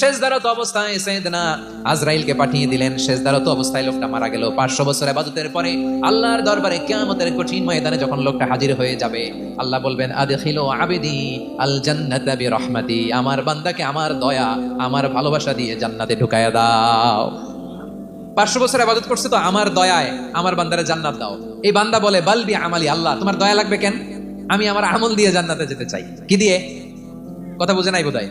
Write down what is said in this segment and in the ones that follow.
শেষদারত অবস্থায় সৈয়দনা আজরাইলকে পাঠিয়ে দিলেন। শেষদারত অবস্থায় লোকটা মারা গেল। পাঁচশো বছর আবাদতের পরে আল্লাহর দরবারে কিয়ামতের কঠিন ময়দানে যখন লোকটা হাজির হয়ে যাবে, আল্লাহ বলবেন, আদখিলু আবেদি আল জান্নাতা বিরহমাতি। আমার বান্দাকে আমার দয়া, আমার ভালোবাসা দিয়ে জান্নাতে ঢুকায়া দাও। পাঁচশো বছর আবাদত করছে তো, আমার দয়ায়, আমার বান্দারে জান্নাত দাও। এই বান্দা বলে বালবি আমালি আল্লাহ, তোমার দয়া লাগবে কেন? আমি আমার আমল দিয়ে জান্নাতে যেতে চাই। কি দিয়ে? কথা বুঝে নাই বোধহয়?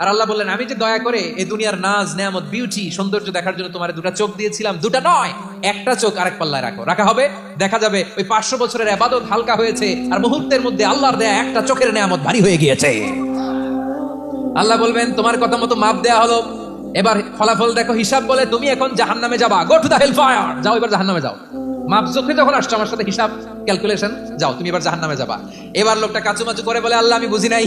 আর আল্লাহ বললেন, আমি যে দয়া করে এই দুনিয়ার নাজ, নেয়ামত বিউটি সৌন্দর্য দেখার জন্য তোমার দুটা চোখ দিয়েছিলাম। দুটা নয়, একটা চোখ আরেক পাল্লায় রাখো। রাখা হবে? দেখা যাবে ওই পাঁচশো বছরের আবাদত হালকা হয়েছে, আর মুহূর্তের মধ্যে আল্লাহর দেয়া একটা চোখের নেয়ামত ভারী হয়ে গিয়েছে। আল্লাহ বলবেন, তোমার কথা মতো মাপ দেয়া হলো। এবার ফলাফল দেখো, হিসাব বলে তুমি এখন জাহান নামে যাবা। Go to the hell fire যাও, এবার জাহান নামে যাও। মাপ চোখে যখন আসছো, আমার সাথে হিসাব ক্যালকুলেশন যাও, তুমি এবার জাহান নামে যাবা। এবার লোকটা কাচুমাচু করে বলে, আল্লাহ, আমি বুঝি নাই।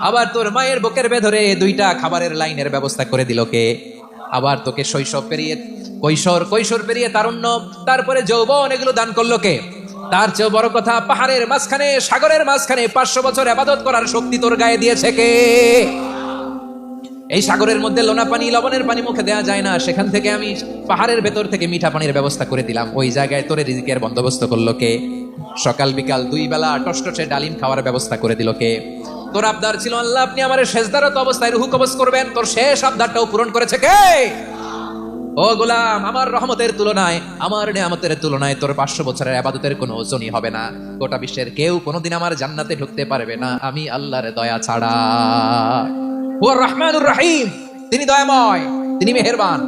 আবার তোর মায়ের বুকের ভেতরে দুইটা খাবারের লাইনের ব্যবস্থা করে দিল কে? আবার তোকে শৈশব পেরিয়ে, কৈশোর কৈশোর পেরিয়ে তারুণ্য, তারপরে যৌবন এগুলো দান করল কে? তার চেয়েও বড় কথা, পাহাড়ের মাঝখানে, সাগরের মাঝখানে পাঁচশো বছর আবাদত করার শক্তি তোর গায়ে দিয়েছে কে? এই সাগরের মধ্যে লোনা পানি, লবণের পানি মুখে দেওয়া যায় না। সেখান থেকে আমি পাহাড়ের ভেতর থেকে মিঠা পানির ব্যবস্থা করে দিলাম। ওই জায়গায় তোরে রিজিকের বন্দোবস্ত করল কে? সকাল বিকাল দুই বেলা টসটসে ডালিম খাওয়ার ব্যবস্থা করে দিল কে? তোর আবদার ছিল আল্লাহ, আপনি আমার শেষদারত অবস্থায় রুহু কবজ করবেন। তোর শেষ আবদারটাও পূরণ করেছে কে? ও গোলাম, আমার রহমতের তুলনায়, আমার নিয়ামতের তুলনায় তোর পাঁচশো বছরের আবাদতের কোনো ওজনই হবে না। গোটা বিশ্বের কেউ কোনোদিন আমার জান্নাতে ঢুকতে পারবে না। আমি আল্লাহর দয়া ছাড়া। ও রহমানুর রাহিম, তিনি দয়াময়, তিনি মেহেরবান।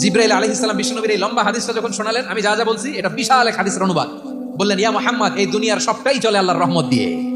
জিব্রাইল আলহ ইসলাম বিষ্ণুবীর এই লম্বা হাদিসটা যখন শোনালেন, আমি যা যা বলছি, এটা বিশাল এক হাদিসের অনুবাদ। বললেন, ইয়া মোহাম্মদ, এই দুনিয়ার সবটাই চলে আল্লাহর রহমত দিয়ে।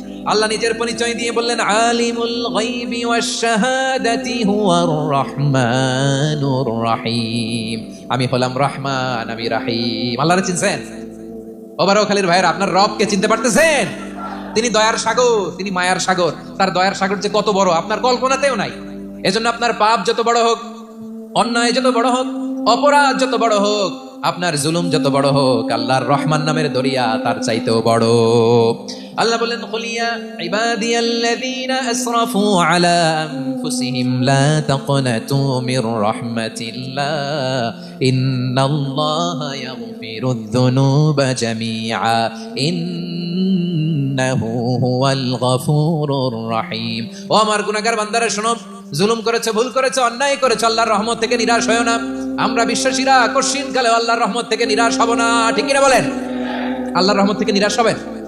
আল্লাহ নিজের পরিচয় দিয়ে বললেন, আলিমুল গাইবি ওয়াশ শাহাদাতি হুয়ার রহমানুর রহিম। আমি হলাম রহমান, আমি রাহিম। আল্লাহরে চিনছেন? ওবারও খালির ভাইয়ের, আপনার রবকে চিনতে পারতেছেন? তিনি দয়ার সাগর, তিনি মায়ার সাগর। তার দয়ার সাগর যে কত বড়, আপনার কল্পনাতেও নাই। এজন্য আপনার পাপ যত বড় হোক, অন্যায় যত বড় হোক, অপরাধ যত বড় হোক, আপনার জুলুম যত বড় হোক, আল্লাহর রহমান নামের দরিয়া তার চাইতেও বড়। আল্লাহ বলেন খুলিয়া ইবাদিয়াল্লাযীনা আসরাফু আলা আনফুসিহিম, লা তাকনাতু মির রাহমাতিল্লাহ। ইন্নাল্লাহা ইয়াগফিরুয যুনুবা জামিআ। ইন্নাহু হুয়াল গফুরুর রহিম। ও আমার গুনাহগার বান্দারা, শোনো, জুলুম করেছে, ভুল করেছে, অন্যায় করেছে, আল্লাহর রহমত থেকে নিরাশ হয় না। আমরা বিশ্বাসীরা কালে আল্লাহর রহমত থেকে নিরাশ হব না। ঠিক কিনা বলেন? আল্লাহর রহমত থেকে নিরাশ হবেন?